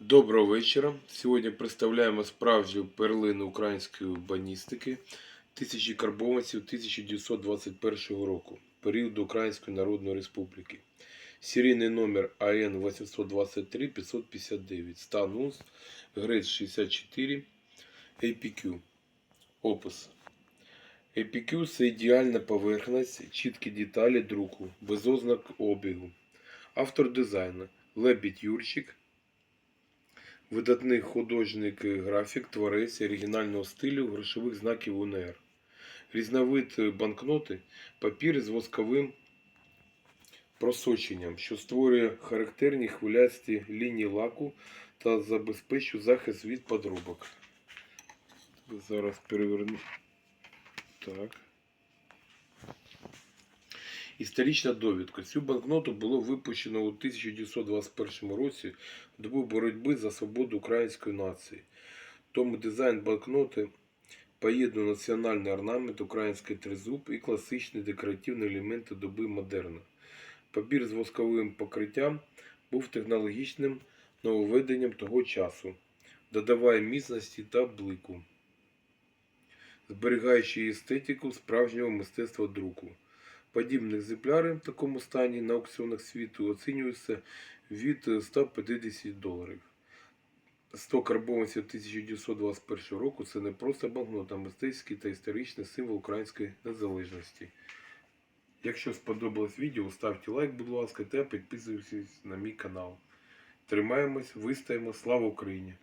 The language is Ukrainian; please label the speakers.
Speaker 1: Доброго вечора. Сьогодні представляємо справжню перлину української баністики тисячі карбованців 1921 року, періоду Української Народної Республіки. Серійний номер АН 823 559, стан УНС, ГРЕЦ 64, APQ. Опис. APQ – це ідеальна поверхність, чіткі деталі друку, без ознак обігу. Автор дизайну Лебідь Юрчик, Видатний художник і графік, творець оригінального стилю грошових знаків УНР. Різновид банкноти папір з восковим просоченням, що створює характерні хвилясті лінії лаку та забезпечує захист від подробок. Зараз переверну. Так. Історична довідка. Цю банкноту було випущено у 1921 році в добу боротьби за свободу української нації. Тому дизайн банкноти поєднує національний орнамент, український тризуб і класичні декоративні елементи доби модерна. Папір з восковим покриттям був технологічним нововведенням того часу, додаває міцності та блику, зберігаючи естетику справжнього мистецтва друку. Подібні екземпляри в такому стані на аукціонах світу оцінюються від 150 доларів. 100 карбованців 1921 року це не просто банкнота, а мистецький та історичний символ української незалежності. Якщо сподобалось відео, ставте лайк, будь ласка, та підписуйтесь на мій канал. Тримаємось, вистоїмо, слава Україні!